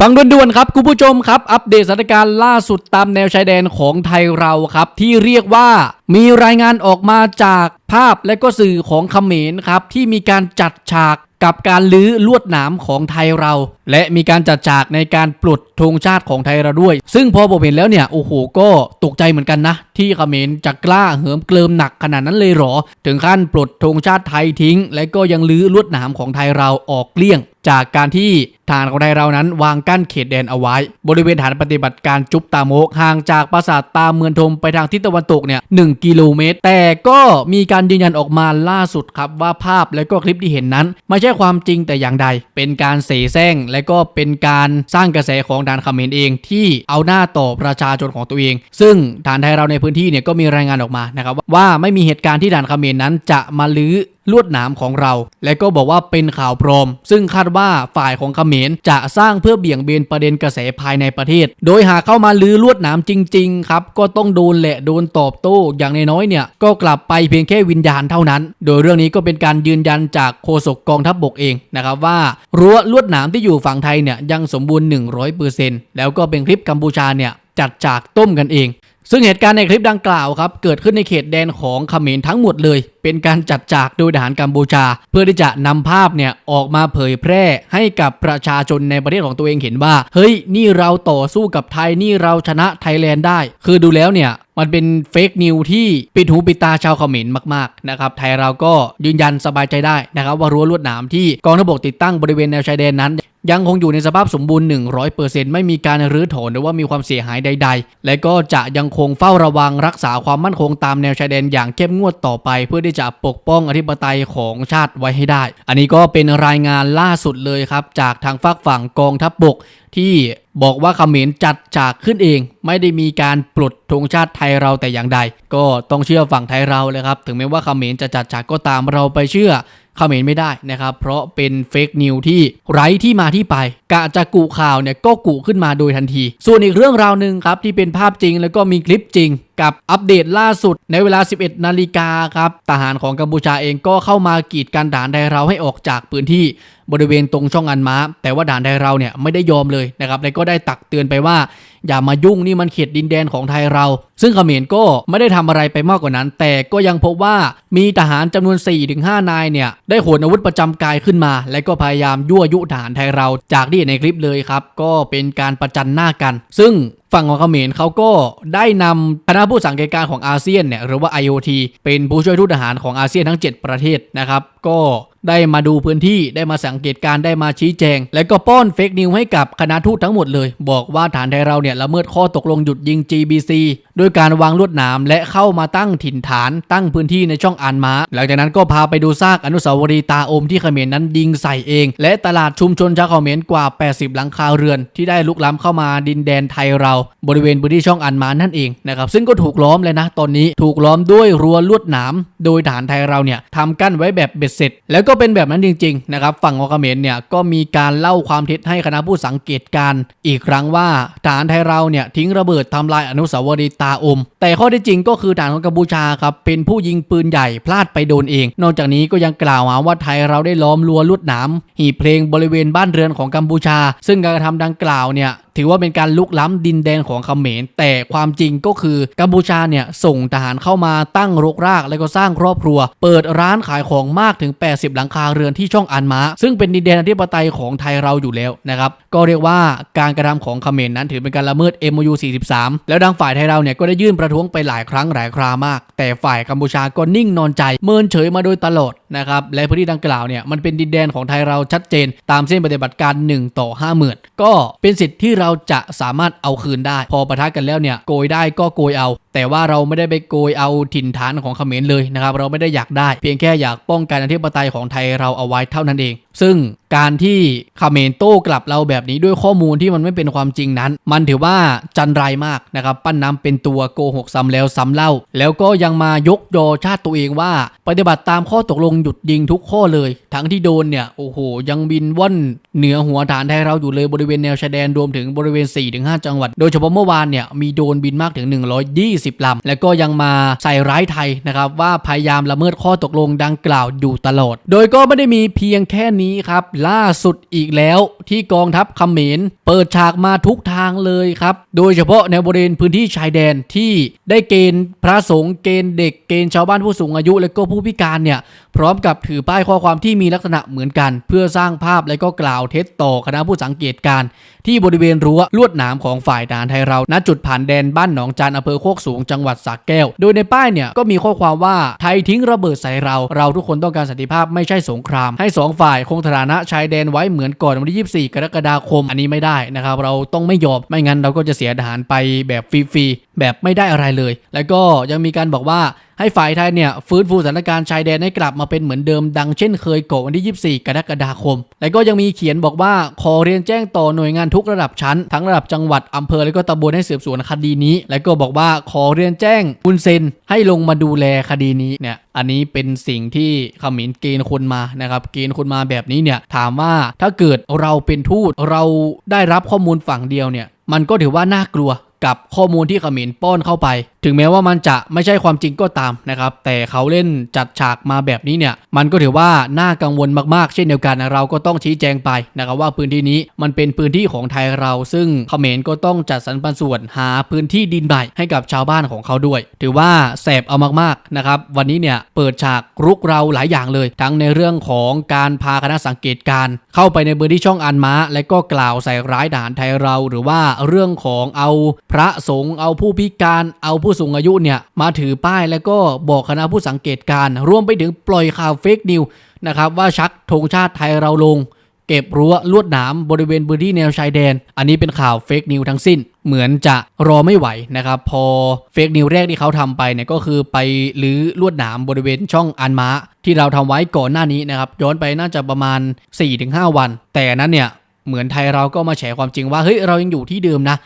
ฟังด่วนๆครับคุณผู้ชมครับ อัปเดตสถานการณ์ล่าสุดตามแนวชายแดนของไทยเราครับ ที่เรียกว่ามีรายงานออกมาจากภาพและก็สื่อของเขมรครับ ที่มีการจัดฉากกับการลื้อลวดหนามของไทยเราและมีการจัดฉากในการปลดธงชาติของไทยเราด้วย ซึ่งพอผมเห็นแล้วเนี่ย โอ้โห ก็ตกใจเหมือนกันนะ ที่เขมรจะกล้าเหิมเกลิมหนักขนาดนั้นเลยหรอ ถึงขั้นปลดธงชาติไทยทิ้ง และก็ยังลื้อลวดหนามของไทยเราออกเกลี้ยง จากการที่ฐานของไทยเรานั้น วางกั้นเขตแดนเอาไว้ บริเวณฐานปฏิบัติการจุบตาโมกห่างจากปราสาทตาเมืองทมไปทางทิศตะวันตกเนี่ยหกิโลเมตร แต่ก็มีการยืนยันออกมาล่าสุดครับว่าภาพและก็คลิปที่เห็นนั้น ไม่ใช่ความจริงแต่อย่างใด เป็นการเสแสร้งและก็เป็นการสร้างกระแสของฐานเมนเองที่เอาหน้าต่อประชาชนของตัวเอง ซึ่งฐานไทยเราในพื้นที่เนี่ยก็มีรายงานออกมานะครับว่าไม่มีเหตุการณ์ที่ฐานเมนนั้นจะมาลื้อ ลวดหนามของเรา และก็บอกว่าเป็นข่าวปลอม ซึ่งคาดว่าฝ่ายของเขมรจะสร้างเพื่อเบี่ยงเบนประเด็นกระแสภายในประเทศ โดยหากเข้ามาลื้อลวดหนามจริงๆครับก็ต้องโดนแหละโดนตอบโต้อย่างน้อยๆเนี่ยก็กลับไปเพียงแค่วิญญาณเท่านั้น โดยเรื่องนี้ก็เป็นการยืนยันจากโฆษกกองทัพบบกเองนะครับว่ารั้วลวดหนามที่อยู่ฝั่งไทยเนี่ยยังสมบูรณ์ 100%แล้วก็เป็นคลิปกัมพูชาเนี่ยจัดจากต้มกันเอง ซึ่งเหตุการณ์ในคลิปดังกล่าวครับ เกิดขึ้นในเขตแดนของเขมรทั้งหมดเลย เป็นการจัดจากโดยทหารกัมพูชา เพื่อที่จะนำภาพเนี่ยออกมาเผยแพร่ให้กับประชาชนในประเทศของตัวเองเห็นว่า เฮ้ย นี่เราต่อสู้กับไทยนี่เราชนะไทยแลนด์ได้ คือดูแล้วเนี่ยมันเป็นเฟกนิวที่ปิดหูปิดตาชาวเขมรมากๆนะครับไทยเราก็ยืนยันสบายใจได้นะครับว่ารั้วลวดหนามที่กองทัพบกติดตั้งบริเวณแนวชายแดนนั้น ยังคงอยู่ในสภาพสมบูรณ์ 100%ไม่มีการรื้อถอนหรือว่ามีความเสียหายใด ๆ และก็จะยังคงเฝ้าระวังรักษาความมั่นคงตามแนวชายแดนอย่างเข้มงวดต่อไป เพื่อที่จะปกป้องอธิปไตยของชาติไว้ให้ได้ อันนี้ก็เป็นรายงานล่าสุดเลยครับ จากทางฝากฝั่งกองทัพบกที่บอกว่าเขมรจัดฉากขึ้นเอง ไม่ได้มีการปลดธงชาติไทยเราแต่อย่างใด ก็ต้องเชื่อฝั่งไทยเราเลยครับ ถึงแม้ว่าเขมรจะจัดฉากก็ตามเราไปเชื่อ เขมรไม่ได้นะครับ เพราะเป็นเฟกนิวที่ไร้ที่มาที่ไป กะจะกุข่าวเนี่ยก็กุขึ้นมาโดยทันที ส่วนอีกเรื่องราวหนึ่งครับที่เป็นภาพจริงแล้วก็มีคลิปจริงกับอัปเดตล่าสุดในเวลา 11 นาฬิกาครับทหารของกัมพูชาเองก็เข้ามากีดกันด่านไทยเราให้ออกจากพื้นที่บริเวณตรงช่องอันม้า แต่ว่าด่านไทยเราเนี่ยไม่ได้ยอมเลยนะครับและก็ได้ตักเตือนไปว่า อย่ามายุ่งนี่มันเขตดินแดนของไทยเรา ซึ่งเขมรก็ไม่ได้ทำอะไรไปมากกว่านั้น แต่ก็ยังพบว่ามีทหารจำนวน 4-5 นายเนี่ยได้โหนอาวุธประจำกายขึ้นมา และก็พยายามยั่วยุทหารไทยเรา จากที่เห็นในคลิปเลยครับ ก็เป็นการประจันหน้ากัน ซึ่ง ฝั่งของเขมรเขาก็ได้นำคณะผู้สังเกตการของอาเซียนเนี่ยหรือว่า IOT เป็นผู้ช่วยทูตทหารของอาเซียนทั้ง 7 ประเทศนะครับ ก็ ได้มาดูพื้นที่ได้มาสังเกตการได้มาชี้แจง และก็ป้อนเฟกนิวให้กับคณะทูตทั้งหมดเลย บอกว่าฐานไทยเราเนี่ยละเมิดข้อตกลงหยุดยิง GBC ด้วยการวางลวดหนามและเข้ามาตั้งถิ่นฐานตั้งพื้นที่ในช่องอานม้าหลังจากนั้นก็พาไปดูซากอนุสาวรีย์ตาอมที่เขมรนั้นยิงใส่เอง และตลาดชุมชนชาวเขมรกว่า 80 หลังคาเรือน ที่ได้ลุกล้ำเข้ามาดินแดนไทยเรา บริเวณพื้นที่ช่องอานม้านั่นเองนะครับซึ่งก็ถูกล้อมเลยนะ ตอนนี้ถูกล้อมด้วยรั้วลวดหนามโดยฐานไทยเราเนี่ยทำกั้นไว้แบบเบ็ดเสร็จ แล้วก็ก็เป็นแบบนั้นจริงๆนะครับฝั่งของเขมรเนี่ยก็มีการเล่าความเท็จให้คณะผู้สังเกตการอีกครั้งว่าฐานไทยเราเนี่ยทิ้งระเบิดทำลายอนุสาวรีย์ตาอม แต่ข้อที่จริงก็คือฐานของกัมพูชาครับเป็นผู้ยิงปืนใหญ่พลาดไปโดนเอง นอกจากนี้ก็ยังกล่าวหาว่าไทยเราได้ล้อมรั้วลวดหนามหีบเพลงบริเวณบ้านเรือนของกัมพูชา ซึ่งการกระทำดังกล่าวเนี่ย ถือว่าเป็นการลุกล้ำดินแดนของเขมร แต่ความจริงก็คือกัมพูชาเนี่ยส่งทหารเข้ามาตั้งรกราก แล้วก็สร้างครอบครัว เปิดร้านขายของมากถึง 80 หลังคาเรือนที่ช่องอันมาซึ่งเป็นดินแดนอธิปไตยของไทยเราอยู่แล้วนะครับก็เรียกว่าการกระทำของเขมรนั้นถือเป็นการละเมิด MOU 43 แล้วดังฝ่ายไทยเราเนี่ยก็ได้ยื่นประท้วงไปหลายครั้งหลายครามาก แต่ฝ่ายกัมพูชาก็นิ่งนอนใจเมินเฉยมาโดยตลอด นะครับและพื้นที่ดังกล่าวเนี่ยมันเป็นดินแดนของไทยเราชัดเจน ตามเส้นปฏิบัติการ 1 ต่อ 50,000 ก็เป็นสิทธิ์ที่เราจะสามารถเอาคืนได้ พอประทะกันแล้วเนี่ยโกยได้ก็โกยเอา แต่ว่าเราไม่ได้ไปโกยเอาถิ่นฐานของเขมรเลยนะครับ เราไม่ได้อยากได้ เพียงแค่อยากป้องกันอธิปไตยของไทยเราเอาไว้เท่านั้นเอง ซึ่งการที่เขมรโต้กลับเราแบบนี้ด้วยข้อมูลที่มันไม่เป็นความจริงนั้น มันถือว่าจันไรมากนะครับปั้นน้ำเป็นตัวโกหกซ้ำแล้วซ้ำเล่า แล้วก็ยังมายกยอชาติตัวเองว่า ปฏิบัติตามข้อตกลงหยุดยิงทุกข้อเลย ทั้งที่โดนเนี่ยโอ้โห ยังบินว่อนเหนือหัวฐานไทยเราอยู่เลยบริเวณแนวชายแดนรวมถึงบริเวณ 4-5 จังหวัด โดยเฉพาะเมื่อวานเนี่ยมีโดนบินมากถึง 120 20ลำ และก็ยังมาใส่ร้ายไทยนะครับว่าพยายามละเมิดข้อตกลงดังกล่าวอยู่ตลอด โดยก็ไม่ได้มีเพียงแค่นี้ครับ ล่าสุดอีกแล้วที่กองทัพเขมรเปิดฉากมาทุกทางเลยครับ โดยเฉพาะในบริเวณพื้นที่ชายแดนที่ได้เกณฑ์พระสงฆ์เกณฑ์เด็กเกณฑ์ชาวบ้านผู้สูงอายุ และก็ผู้พิการเนี่ยพร้อมกับถือป้ายข้อความที่มีลักษณะเหมือนกัน เพื่อสร้างภาพและก็กล่าวเท็จต่อคณะผู้สังเกตการณ์ที่บริเวณรั้วลวดหนามของฝ่ายทหารไทยเราณจุดผ่านแดนบ้านหนองจานอำเภอโคกสูงจังหวัดสระแก้ว โดยในป้ายเนี่ยก็มีข้อความว่าไทยทิ้งระเบิดใส่เรา เราทุกคนต้องการสันติภาพไม่ใช่สงคราม ให้สองฝ่ายคงฐานะชายแดนไว้เหมือนก่อนวันที่ 24 กรกฎาคม อันนี้ไม่ได้นะครับ เราต้องไม่ยอมไม่งั้นเราก็จะเสียทหารไปแบบฟรีๆ แบบไม่ได้อะไรเลย แล้วก็ยังมีการบอกว่าให้ฝ่ายไทยเนี่ยฟื้นฟูสถานการณ์ชายแดนให้กลับมาเป็นเหมือนเดิมดังเช่นเคยก่อนวันที่ 24 กรกฎาคม และก็ยังมีเขียนบอกว่าขอเรียนแจ้งต่อหน่วยงานทุกระดับชั้น ทั้งระดับจังหวัดอำเภอและก็ตำบลให้สืบสวนคดีนี้ และก็บอกว่าขอเรียนแจ้งคุณเซนให้ลงมาดูแลคดีนี้เนี่ยอันนี้เป็นสิ่งที่ขมินเกณฑ์คนมานะครับเกณฑ์คนมาแบบนี้เนี่ยถามว่าถ้าเกิดเราเป็นทูตเราได้รับข้อมูลฝั่งเดียวเนี่ยมันก็ถือว่าน่ากลัว กับข้อมูลที่เขมรป้อนเข้าไป ถึงแม้ว่ามันจะไม่ใช่ความจริงก็ตามนะครับ แต่เขาเล่นจัดฉากมาแบบนี้เนี่ย มันก็ถือว่าน่ากังวลมากๆ เช่นเดียวกันเราก็ต้องชี้แจงไปนะครับว่าพื้นที่นี้มันเป็นพื้นที่ของไทยเรา ซึ่งเขมรก็ต้องจัดสรรปันส่วนหาพื้นที่ดินใหม่ให้กับชาวบ้านของเขาด้วย ถือว่าแสบเอามากๆนะครับ วันนี้เนี่ยเปิดฉากรุกเราหลายอย่างเลย ทั้งในเรื่องของการพาคณะสังเกตการ เข้าไปในพื้นที่ช่องอันม้า และก็กล่าวใส่ร้ายทหารไทยเรา หรือว่าเรื่องของเอาพระสงฆ์เอาผู้พิการเอาผู้สูงอายุเนี่ยมาถือป้ายแล้วก็บอกคณะผู้สังเกตการรวมไปถึงปล่อยข่าวเฟกนิวนะครับว่าชักธงชาติไทยเราลง เก็บรั้วลวดหนามบริเวณพื้นที่แนวชายแดน อันนี้เป็นข่าวเฟกนิวทั้งสิ้น เหมือนจะรอไม่ไหวนะครับ พอเฟกนิวแรกที่เขาทำไปเนี่ยก็คือไปลื้อลวดหนามบริเวณช่องอันม้า ที่เราทำไว้ก่อนหน้านี้นะครับย้อนไปน่าจะประมาณ 4-5 วัน แต่นั้นเนี่ยเหมือนไทยเราก็มาแฉความจริงว่าเฮ้ยเรายังอยู่ที่เดิมนะ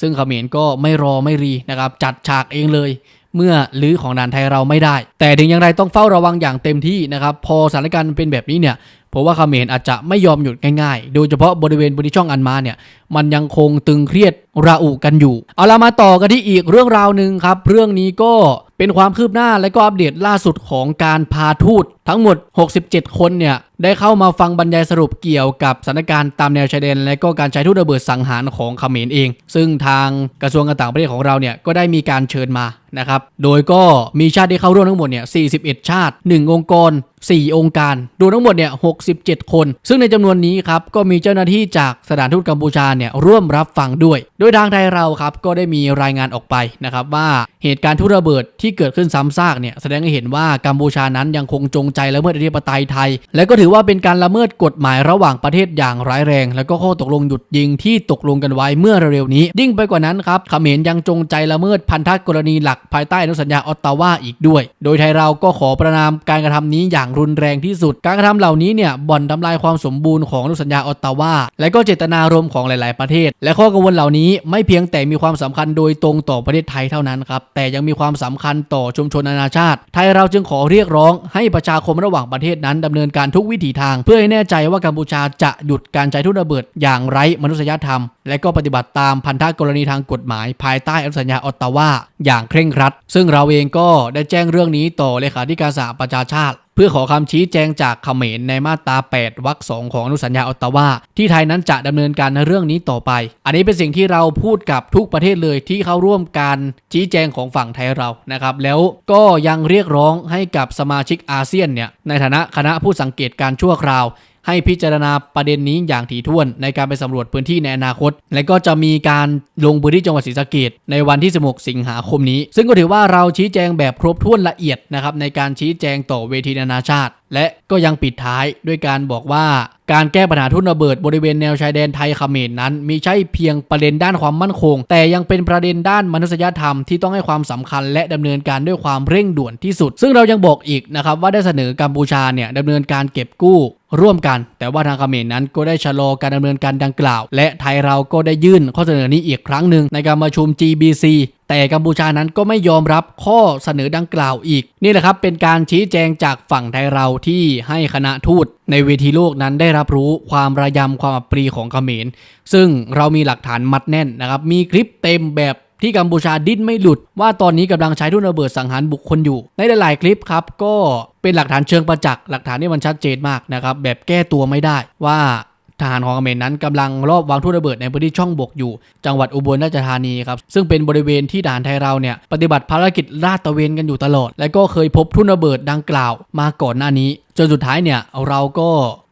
ซึ่งเขมรก็ไม่รอไม่รีนะครับจัดฉากเองเลย เมื่อลื้อของด่านไทยเราไม่ได้ แต่ถึงอย่างไรต้องเฝ้าระวังอย่างเต็มที่นะครับพอสถานการณ์เป็นแบบนี้เนี่ยเพราะว่าเขมรอาจจะไม่ยอมหยุดง่ายๆ โดยเฉพาะบริเวณบริช่องอันมาเนี่ยมันยังคงตึงเครียดระอุกันอยู่ เอาละมาต่อกันที่อีกเรื่องราวหนึ่งครับ เรื่องนี้ก็เป็นความคืบหน้าและก็อัปเดตล่าสุดของการพาทูต ทั้งหมด 67 คนเนี่ย ได้เข้ามาฟังบรรยายสรุปเกี่ยวกับสถานการณ์ตามแนวชายแดน และก็การใช้ทูตระเบิดสังหารของเขมรเอง ซึ่งทางกระทรวงการต่างประเทศของเราเนี่ย ก็ได้มีการเชิญมานะครับ โดยก็มีชาติที่เข้าร่วมทั้งหมดเนี่ย 41 ชาติ 1 องค์กร 4 องค์การรวมทั้งหมดเนี่ย 67 คน ซึ่งในจำนวนนี้ครับ ก็มีเจ้าหน้าที่จากสถานทูตกัมพูชาเนี่ยร่วมรับฟังด้วย โดยทางไทยเราครับ ก็ได้มีรายงานออกไปนะครับว่าเหตุการณ์ทุระเบิดที่เกิดขึ้นซ้ำซากเนี่ยแสดงให้เห็นว่ากัมพูชานั้นยังคงจงใจละเมิดอธิปไตยไทย และก็ถือว่าเป็นการละเมิดกฎหมายระหว่างประเทศอย่างร้ายแรง และก็ข้อตกลงหยุดยิงที่ตกลงกันไว้เมื่อเร็วๆนี้ ยิ่งไปกว่านั้นครับเขมรยังจงใจละเมิดพันธกรณีหลักภายใต้อนุสัญญาออตตาวาอีกด้วย โดยไทยเราก็ขอประนามการกระทำนี้อย่างรุนแรงที่สุด การกระทำเหล่านี้เนี่ยบ่อนทำลายความสมบูรณ์ของอนุสัญญาออตตาวาและก็เจตนารมณ์ของหลาย ๆประเทศ และข้อกังวลเหล่านี้ไม่เพียงแต่มีความสำคัญโดยตรงต่อประเทศไทยเท่านั้นครับแต่ยังมีความสำคัญต่อชุมชนนานาชาติ ไทยเราจึงขอเรียกร้องให้ประชาคคมระหว่างประเทศนั้นดำเนินการทุกวิถีทาง เพื่อให้แน่ใจว่ากัมพูชาจะหยุดการใช้ทุนระเบิดอย่างไร้มนุษยธรรม และก็ปฏิบัติตามพันธกรณีทางกฎหมาย ภายใต้อนุสัญญาออตตาวาอย่างเคร่งครัด ซึ่งเราเองก็ได้แจ้งเรื่องนี้ต่อเลขาธิการสหประชาชาติ เพื่อขอคำชี้แจงจากเขมรในมาตรา 8 วรรคสองของอนุสัญญาออตตาวาที่ไทยนั้นจะดำเนินการในเรื่องนี้ต่อไป อันนี้เป็นสิ่งที่เราพูดกับทุกประเทศเลยที่เข้าร่วมการชี้แจงของฝั่งไทยเรานะครับ แล้วก็ยังเรียกร้องให้กับสมาชิกอาเซียนเนี่ยในฐานะคณะผู้สังเกตการชั่วคราว ให้พิจารณาประเด็นนี้อย่างถี่ถ้วนในการไปสำรวจพื้นที่ในอนาคต และก็จะมีการลงพื้นที่จังหวัดศรีสะเกดในวันที่ 16 สิงหาคมนี้ ซึ่งก็ถือว่าเราชี้แจงแบบครบถ้วนละเอียดนะครับในการชี้แจงต่อเวทีนานาชาติ และก็ยังปิดท้ายด้วยการบอกว่าการแก้ปัญหาทุนระเบิดบริเวณแนวชายแดนไทยเขมรนั้น มีใช่เพียงประเด็นด้านความมั่นคง แต่ยังเป็นประเด็นด้านมนุษยธรรมที่ต้องให้ความสำคัญและดำเนินการด้วยความเร่งด่วนที่สุด ซึ่งเรายังบอกอีกนะครับว่าได้เสนอกัมพูชาเนี่ยดำเนินการเก็บกู้ ร่วมกัน แต่ว่าทางเขมรนั้นก็ได้ชะลอการดำเนินการดังกล่าว และไทยเราก็ได้ยื่นข้อเสนอนี้อีกครั้งหนึ่งในการประชุม GBC แต่กัมพูชานั้นก็ไม่ยอมรับข้อเสนอดังกล่าวอีก นี่แหละครับเป็นการชี้แจงจากฝั่งไทยเราที่ให้คณะทูต ในเวทีโลกนั้นได้รับรู้ความระยำความอับปรีของเขมร ซึ่งเรามีหลักฐานมัดแน่นนะครับ มีคลิปเต็มแบบ ที่กัมพูชาดิ้นไม่หลุด ว่าตอนนี้กำลังใช้ทุ่นระเบิดสังหารบุคคลอยู่ ในหลาย ๆ คลิปครับก็เป็นหลักฐานเชิงประจักษ์หลักฐานที่มันชัดเจนมากนะครับแบบแก้ตัวไม่ได้ว่าทหารของเขมรนั้นกำลังรอบวางทุ่นระเบิดในพื้นที่ช่องบกอยู่ จังหวัดอุบลราชธานีครับซึ่งเป็นบริเวณที่ทหารไทยเราเนี่ยปฏิบัติภารกิจลาดตระเวนกันอยู่ตลอด และก็เคยพบทุ่นระเบิดดังกล่าวมาก่อนหน้านี้ จนสุดท้ายเนี่ยเราก็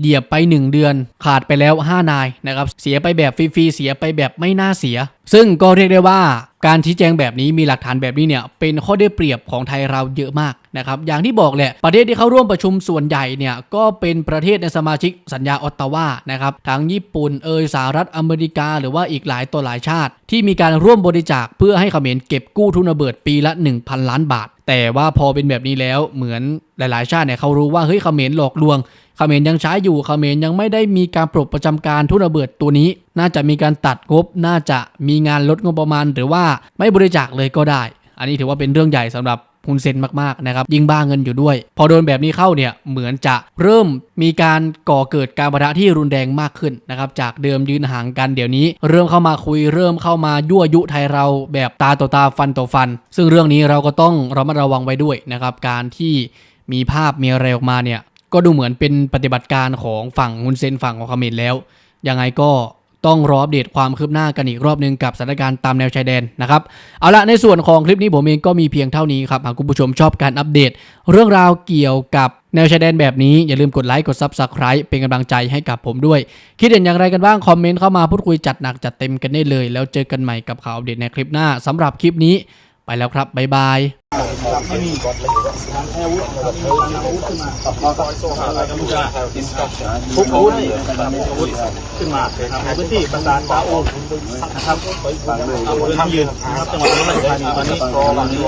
เหยียบไป 1 เดือน ขาดไปแล้ว 5 นายนะครับเสียไปแบบฟรีๆเสียไปแบบไม่น่าเสีย ซึ่งก็เรียกได้ว่าการชี้แจงแบบนี้มีหลักฐานแบบนี้เนี่ยเป็นข้อได้เปรียบของไทยเราเยอะมาก นะครับอย่างที่บอกแหละประเทศที่เข้าร่วมประชุมส่วนใหญ่เนี่ยก็เป็นประเทศในสมาชิกสัญญาออตตาวานะครับทั้งญี่ปุ่นเอยสหรัฐอเมริกา หรือว่าอีกหลายตัวหลายชาติ ที่มีการร่วมบริจาคเพื่อให้เขมรเก็บกู้ทุนระเบิดปีละ 1,000 ล้านบาท แต่ว่าพอเป็นแบบนี้แล้วเหมือนหลาย ๆ ชาติเนี่ยเขารู้ว่าเฮ้ยเขมรหลอกลวงเขมรยังใช้อยู่เขมรยังไม่ได้มีการปลดประจำการทุนระเบิดตัวนี้ น่าจะมีการตัดงบ น่าจะมีงานลดงบประมาณ หรือว่าไม่บริจาคเลยก็ได้ อันนี้ถือว่าเป็นเรื่องใหญ่สำหรับ ฮุนเซนมากๆนะครับยิ่งบ้าเงินอยู่ด้วย พอโดนแบบนี้เข้าเนี่ยเหมือนจะเริ่มมีการก่อเกิดการประทะที่รุนแรงมากขึ้นนะครับจากเดิมยืนห่างกันเดี๋ยวนี้ เริ่มเข้ามาคุยเริ่มเข้ามายั่วยุไทยเราแบบตาต่อตาฟันต่อฟัน ซึ่งเรื่องนี้เราก็ต้องระมัดระวังไว้ด้วยนะครับการที่มีภาพมีอะไรออกมาเนี่ยก็ดูเหมือนเป็นปฏิบัติการของฝั่งฮุนเซนฝั่งของเขมรแล้วยังไงก็ ต้องรออัปเดตความคืบหน้ากันอีกรอบหนึงกับสถานการณ์ตามแนวชายแดนนะครับเอาละในส่วนของคลิปนี้ผมเองก็มีเพียงเท่านี้ครับหากคุณผู้ชมชอบการอัปเดต เรื่องราวเกี่ยวกับแนวชายแดนแบบนี้อย่าลืมกดไลค์กด Subscribe เป็นกำลังใจให้กับผมด้วย คิดเห็นอย่างไรกันบ้างคอมเมนต์เข้ามาพูดคุยจัดหนักจัดเต็มกันได้เลย แล้วเจอกันใหม่กับข่าวอัปเดตในคลิปหน้าสำหรับคลิปนี้ ไปแล้วครับ บ๊ายบายไม่มีอาวุธอาวุธขึ้นมากับมอเตอร์ไซค์กัมพูชาทุกอาวุธอาวุธขึ้นมานะครับในพื้นที่ปราสาทตาโอนะครับทำยืนนะครับจังหวัดอุบลราชธานีตอนนี้รอวันนี้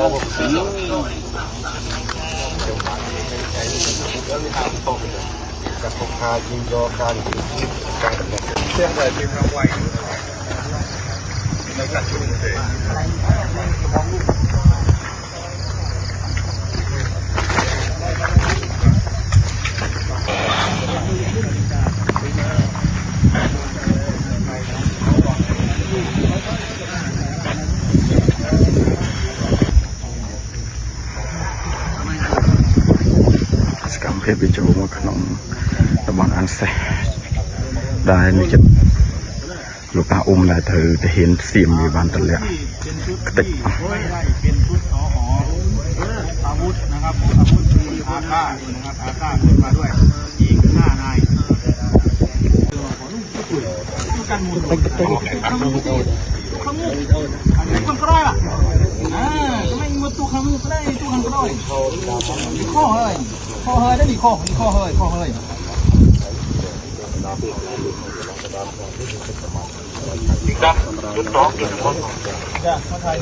กับพกพายิงโยการการเชื่อเลยทีมเราไว សកម្មភាពបញ្ចូលមកក្នុងតំបន់អានសេះដែលនេះចិត្ត លោកតាអ៊ុំដែលត្រូវទៅហ៊ានសៀមវាបានតម្លាក់ ที่เป็นชุด ខ្ទេចអស់ ไว้ไล่เป็นชุดสอหออาวุธนะครับอาวุธมีอาก้านะครับอาก้าขึ้นมาด้วยยิงห้านายกันหมุนข้างมุกข้างมุกอันนี้คนก็ได้ล่ะอ่าก็ไม่มาตู้ข้างมุกก็ได้ตู้ข้างก็ได้ข้อเฮ้ยข้อเฮ้ยได้ดีข้อนี่ข้อเฮ้ยข้อเฮ้ย จ้ะมาไทย